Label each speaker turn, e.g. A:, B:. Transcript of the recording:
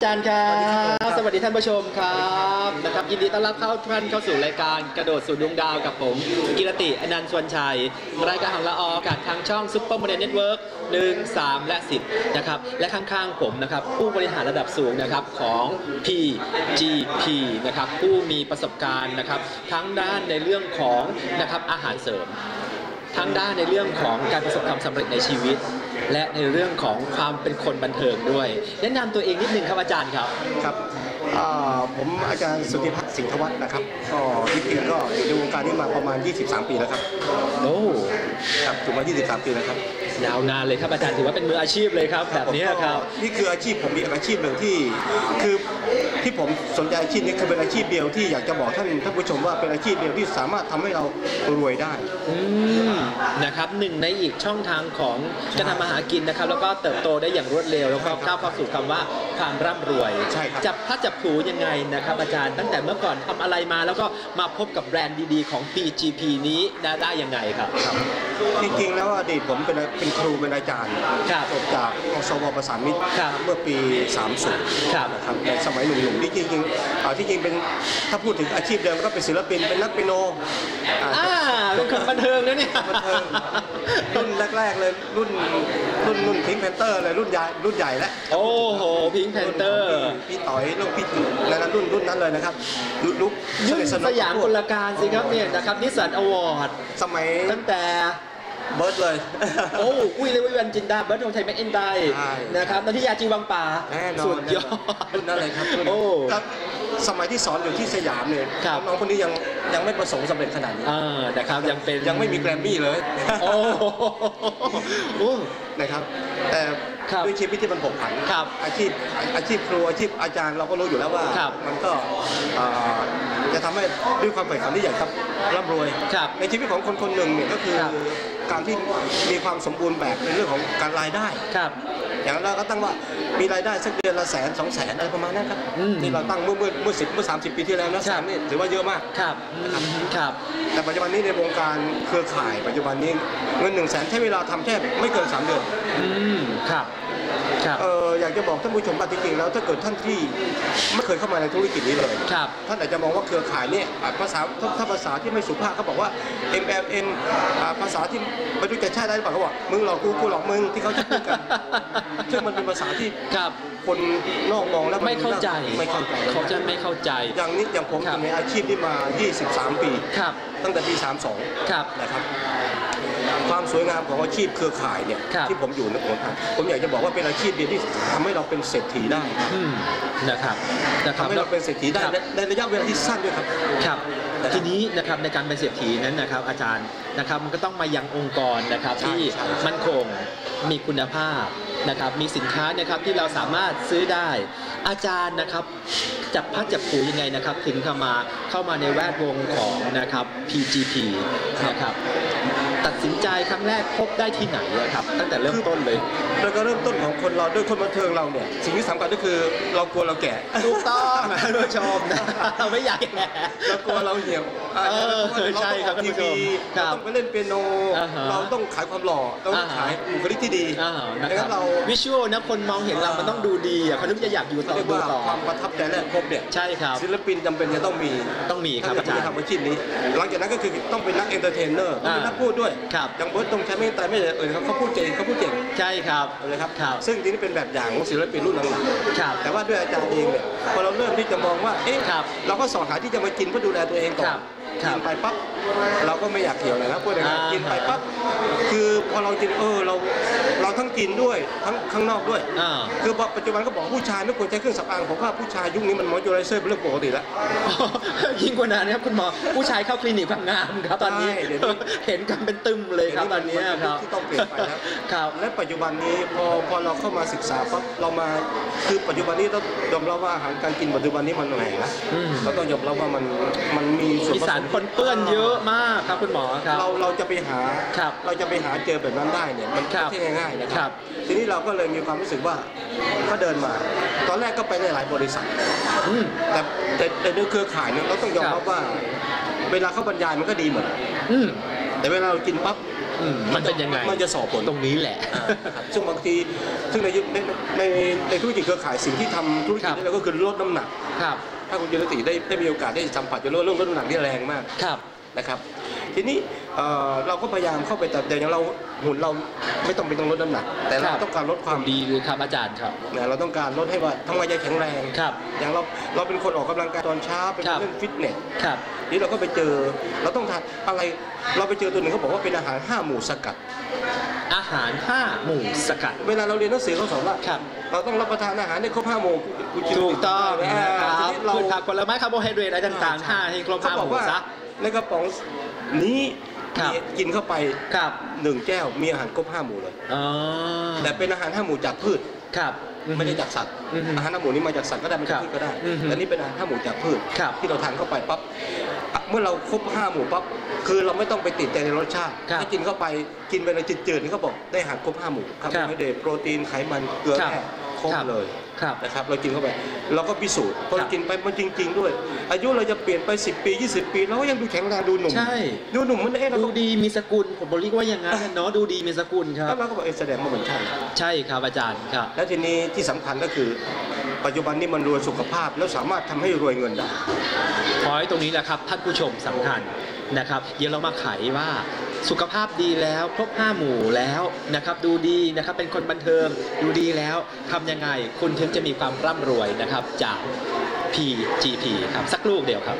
A: อาจารย์ครับสวัสดีท่านผู้ชมครับนะครับยินดีต้อนรับเข้าท่านเข้าสู่รายการกระโดดสู่ดวงดาวกับผมกิรติอนันต์สวนชัย รายการของเราออกอากาศทางช่องซุปเปอร์โมเดลเน็ตเวิร์กหนึ่งสามและ10นะครับและข้างๆผมนะครับผู้บริหารระดับสูงนะครับของ PGP นะครับผู้มีประสบการณ์นะครับทั้งด้านในเรื่องของนะครับอาหารเสริม ทั้งด้านในเรื่องของการประสบความสำเร็จในชีวิต และในเรื่องของความเป็นคนบันเทิงด้วย แนะนำตัวเองนิดนึงครับอาจารย์ครับ
B: ครับ ผมอาจารย์สุทธิพัฒน์สิงห์ธวัฒน์นะครับ ก็ที่จริงก็อยู่ในวงการนี้มาประมาณ 23 ปีแล้วครับ
A: โอ้
B: ครับถูกมา23 ปีแล้วครับ
A: ยาวนานเลยครับอาจารย์ถือว่าเป็นมืออาชีพเลยครับ แบบนี้ครับ
B: นี่คืออาชีพผมมีอาชีพหนึ่งที่ คือที่ผมสนใจอาชีพนี้คือเป็นอาชีพเดียวที่อยากจะบอกท่านท่านผู้ชมว่าเป็นอาชีพเดียวที่สามารถทำให้เรารวยได้
A: อืมนะครับหนึ่งในอีกช่องทางของการทำมาหากินนะครับ แล้วก็เติบโตได้อย่างรวดเร็วแล้วก็ก้าวเข้าสู่คำว่าความร่ำรวย
B: ใช่ครับ
A: จับพลัดจับผลูยังไงนะครับอาจารย์ตั้งแต่เมื่อก่อนทำอะไรมาแล้วก็มาพบกับแบรนด์ดีๆของ PGP นี้ได้ได้ยังไงครับ
B: ครับ จริงๆ แล้วอดีตผมเป็นเป็นครูเป็นอาจารย์
A: ครับ
B: จบจากอสวประสานมิตร
A: ครับ
B: เมื่อปี 30
A: ครับ
B: นะครับในสมัยหนุ่มๆที่จริงๆอ่าที่จริงเป็นถ้าพูดถึงอาชีพเดิมก็เป็นศิลปินเป็นนักเปียโนอ่า
A: อ่าเป็นคนบันเทิงนะเนี่ย
B: บันเทิง รุ่นแรก ๆ เลยรุ่นรุ่นรุ่นพิงแพนเตอร์เลยรุ่นใหญ่รุ่นใหญ่แล้ว
A: โอ้โหพิงแพนเตอร์
B: พี่พี่ต่อยลูกพี่นั่นนะรุ่นรุ่นนั้นเลยนะครับยุคยุค
A: ยุ่ง
B: นิท
A: สยามกลการสิครับเนี่ยนะครับนิสสันอวอร์ด
B: สมัย
A: ตั้งแต่
B: เบิร์ดเลย
A: โอ้อุ้ยเลยวิวันจินดา เบิร์ดธงชัยแม็กเอนได
B: ใช่
A: นะครับนันทิยาจีวังป่า
B: แน่นอน
A: สุดยอด
B: รุ่นนั้นเลยครับรุ่น
A: โอ้
B: ครับ สมัยที่สอนอยู่ที่สยามเนี่ย
A: ครับ
B: น้องๆคนนี้ยังยังไม่ประสบความสำเร็จขนาดนี้
A: อ่านะครับยังเป็น
B: ยังไม่มีแกรมมี่เลย
A: โอ้โห
B: นะครับ แต่
A: ครับ
B: ด้วยชีวิตที่มันผกผัน
A: ครับ
B: อาชีพอาชีพครูอาชีพอาจารย์เราก็รู้อยู่แล้วว่า
A: ครับ
B: มันก็อ่าจะทำให้ด้วยความใฝ่ฝันที่อยากจะร่ำรวย
A: ครับ
B: ในชีวิตของคนคนหนึ่งเนี่ยก็คือ
A: ครับ
B: การที่มีความสมบูรณ์แบบในเรื่องของการรายได้
A: ครับ
B: อย่างเราก็ตั้งว่ามีรายได้สักเดือนละแสนสองแสนอะไรประมาณนั้นครับ
A: อืม
B: ที่เราตั้งเมื่อเมื่อเมื่อสิบเมื่อสามสิบปีที่แล้วนะ
A: ค
B: แส
A: รับ
B: นนี่ถือว่าเยอะมาก
A: ครับครับ
B: แต่ปัจจุบันนี้ในวงการเครือข่ายปัจจุบันนี้เงินหนึ่งแสนใช้เวลาทำแค่ไม่เกินสามเดือน
A: อืมครับครับ
B: เอออยากจะบอกท่านผู้ชมว่าจริงๆแล้วถ้าเกิดท่านที่ไม่เคยเข้ามาในธุรกิจนี้เลย
A: ครับ
B: ท่านอาจจะมองว่าเครือข่ายเนี่ยอะภาษาถ้าถ้าภาษาที่ไม่สุภาพเขาบอกว่า MLM อะภาษาที่ไม่รู้จะใช่ได้หรือเปล่าเขาบอกมึงหลอกกูกูหลอกมึงที่เขาจะพูดกันซึ่งมันเป็นภาษาที่
A: ครับ
B: คนนอกมองแล้ว
A: ไม่เข้าใจ
B: ไม่เข้าใจ
A: เขาจะไม่เข้าใจ
B: อย่างนี้อย่างผม
A: ครับ
B: อยู่ในอาชีพนี้มา 23 ปี
A: ครับ
B: ตั้งแต่ปี
A: ครับ
B: 32นะครับความ สวยงามของอาชีพเครือข่ายเนี่ย
A: ครับ
B: ที่ผมอยู่นะผมผมอยากจะบอกว่าเป็นอาชีพเดียวที่ทำให้เราเป็นเศรษฐีได้
A: อืมนะครับนะครับ
B: ทำให้เราเป็นเศรษฐีได้
A: ครับ
B: ในในระยะเวลาที่สั้นด้วยครับ
A: ครับ
B: นะครับ
A: ทีนี้นะครับในการเป็นเศรษฐีนั้นนะครับ อาจารย์นะครับมันก็ต้องมายังองค์กรนะครับ
B: ใช่
A: ที่
B: ใช่
A: มั่นคงมีคุณภาพนะครับ มีสินค้านะครับที่เราสามารถซื้อได้ อาจารย์นะครับจับพัดจับผูยังไงนะครับ ถึงเข้ามาเข้ามาในแวดวงของนะครับ PGP นะครับ ตัดสินใจครั้งแรกพบได้ที่ไหนอะครับ ตั้งแต่เริ่มต้นเลย
B: แล้วก็เริ่มต้นของคนเราด้วยคนบันเทิงเราเนี่ยสิ่งที่สำคัญก็คือเรากลัวเราแก่
A: ถูกต้องนะท่านผู้ชมนะเราไม่อยากแก่
B: เรากลัวเราเหี่ยวอะ
A: เออ
B: เราต้อง
A: ใช่ครับ
B: ออกทีวี
A: ท่านผู้ชมครับ
B: เราต้องไปเล่นเปียโน
A: อ่าฮะ
B: เราต้องขายความหล่อต้อง
A: อ่าฮะ
B: ขายบุคลิกที่ดี
A: อ่านะ
B: ดัง
A: ครั
B: นั้
A: บ
B: นเรา
A: วิชวลนะคนมองเห็นเรามันต้องดูดีอะเขาถึงจะอยากอยู่ต่อ
B: เรียก
A: ดู
B: ว่า
A: ต่อ
B: ความประทับใจแรกพบเนี่ย
A: ใช่ครับ
B: ศิลปินจำเป็นจะต้องมี
A: ต้องมีครับ
B: ถ้า
A: อา
B: จะ
A: จารย์
B: ทำอาชีพนี้ หลังจากนั้นก็คือต้องเป็นนักเอนเตอร์เทนเนอร์ต้องเป็น
A: อ่านั
B: นักพูดด้วย
A: ครับ
B: อย่างเบิร์ตตรงใช้ไม่ตายไม่เลยเออเขาเขาพูดเก่งเขาพูดเก่ง
A: ใช่ครับ
B: เลยครับ
A: ครับ
B: ซึ่งทีนี้เป็นแบบอย่างของศิลปินรุ่นหลัง
A: ครับ
B: ๆแต่ว่าด้วยอาจารย์เองเนี่ยพอเราเริ่มที่จะมองว่าเอ๊ะ
A: ครับ
B: เราก็สอนหาที่จะมากินเพื่อดูแลตัวเองก่อ
A: ครั
B: น
A: บครับ
B: กินไปปั๊บเราก็ไม่อยากเกี่ยวเลยนะพูดง่าย
A: อ่า
B: ๆกินไปปั๊บคือพอเรากินเออเราเราทั้งกินด้วยทั้งข้างนอกด้วย
A: อ่า
B: คือปัจจุบันก็บอกว่าผู้ชายไม่ควรใช้เครื่องสำอางผมว่าผู้ชายยุคนี้มันมอยเจอไรเซอร์เป็นเรื่องปกติแล้ว
A: ยิ่งกว่านั้นนะครับคุณหมอผู้ชายเข้าคลินิกความงามครับตอนนี้
B: ใช่เดี๋ยวนี้
A: เห็นกันเป็นตึมเลยครับตอนนี้ครับ
B: ที่ต้องเปลี่ยนไปแล้ว
A: ครับ
B: และปัจจุบันนี้พอพอเราเข้ามาศึกษาปั๊บเรามาคือปัจจุบันนี้ต้องยอมรับว่าอาหารการกินปัจจุบันนี้มันแหวงนะ
A: อืม
B: เราต้องยอมรับว่ามันมันมีส่วน
A: มี
B: ผ
A: สา
B: ส
A: ร
B: ม
A: ปนเปื้อนเยอะมากครับคุณหมอครับ
B: เราเราจะไปหา
A: ครับ
B: เราจะไปหาเจอแบบนั้นได้เนี่ยมัน
A: ครับ
B: ไม่ใช่ง่ายๆนะค
A: ครั
B: รับ บ ทีนี้เราก็เลยมีความรู้สึกว่าก็เดินมา ตอนแรกก็ไปในหลายบริษัท
A: อืม
B: แต่แต่แต่ในเครือข่ายเนี่ยเราต้องยอม
A: ครั
B: รับบว่า เวลาเขาบรรยายมันก็ดีหมด
A: อืม
B: แต่เวลาเรากินปั๊บ
A: อืมมันเป็นยังไง
B: มันจะสอบผล
A: ตรงนี้แหละ
B: อ่านะครับซึ่งบางทีซึ่งในยุคในในในธุรกิจเครือข่ายสิ่งที่ทำธุร
A: ครั
B: กิจ
A: บ
B: ได้แล้วก็คือลดน้ำหนัก
A: ครับ
B: ถ้าคุณจิรติได้ได้มีโอกาสได้สัมผัสจะรู้ว่าเรื่องลดน้ำหนักนี่แรงมาก
A: ครับ
B: นะครับ ทีนี้เอ่อเราก็พยายามเข้าไปแต่อย่างเราหุ่นเราไม่ต้องเป็นต้องลดน้ำหนัก แต่
A: ครั
B: เรา
A: บ
B: ต้องการลดความ
A: ดีเลยครับอาจารย์ครับ
B: นะเราต้องการลดให้ว่าทำไมจะแข็งแรง
A: ครับ
B: อย่างเราเราเป็นคนออกกำลังกายตอนเช้าเป็น
A: ครับ
B: เรื่องฟิตเนส
A: ครับ
B: นี่เราก็ไปเจอเราต้องทานอะไรเราไปเจอตัวหนึ่งเขาบอกว่าเป็นอาหารห้าหมู่สกัด
A: อาหารห้าหมู่สกัด
B: เวลาเราเรียนหนังสือเขาสอนว่า
A: ครับ
B: เราต้องรับประทานอาหารให้ครบห้าหมู่คุณจิรติ
A: ถูกต้อง
B: อ่า
A: นะครับ
B: ทีนี้เรา
A: พืชผักผลไม้คาร์โบไฮเดรตอะไรต่างๆห้าให้ครบ
B: เขา
A: ห้า
B: บ
A: ห
B: อก
A: มู่
B: ว่า
A: ซะ
B: ในกระป๋องนี้
A: ครับ
B: มีกินเข้าไป
A: ครับ
B: หนึ่งแก้วมีอาหารครบห้าหมู่เลย
A: อ๋อ
B: แต่เป็นอาหารห้าหมู่จากพืช
A: ครับ
B: ไม่ได้จากสัตว์
A: อือฮึ
B: อาหารห้าหมู่นี้มาจากสัตว์ก็ได้มาจาก
A: ครับ
B: พืชก็ได้
A: อือฮึ
B: แต่นี่เป็นอาหารห้าหมู่จากพืช
A: ครับ
B: ที่เราทานเข้าไปปั๊บอะเมื่อเราครบห้าหมู่ปั๊บ คือเราไม่ต้องไปติดใจในรสชาติ
A: ครับ
B: ถ้ากินเข้าไป กินไปเลยจืดๆนี่เขาบอกได้อาหารครบห้าหมู่คาร์โบไฮเดรตโปรตีน ไขมัน เกลือ
A: ครับ
B: แร่ครบ
A: ครับ
B: เลย
A: ครับ
B: นะครับเรากินเข้าไปเราก็พิสูจน์พอ
A: ครั
B: เรา
A: บ
B: กินไปมันจริง ๆ ด้วย อายุเราจะเปลี่ยนไป 10 ปี 20 ปีเราก็ยังดูแข็งแรงดูหนุ่ม
A: ใช่
B: ดูหนุ่มเหมันเอ๊ะเรา
A: ดู
B: ก็
A: ดีมีสกุลผมบอกเรียกว่าอย่างนั้นนะเนาะดูดีมีสกุลครั
B: แล้
A: บ
B: วเราก็บอกเอ๊ะแสดงว่ามันใช่
A: ใช่ครับอาจารย์ครับ
B: แล้วทีนี้ที่สำคัญก็คือปัจจุบันนี้มันรวยสุขภาพแล้วสามารถทำให้รวยเงินได้
A: พอยตรงนี้แหละครับท่านผู้ชมสำคัญนะครับ เดี๋ยวเรามาไขว่า สุขภาพดีแล้วครบห้าหมู่แล้วนะครับดูดีนะครับเป็นคนบันเทิงดูดีแล้วทำยังไงคุณถึงจะมีความร่ำรวยนะครับจาก PGP ครับสักลูกเดียวครับ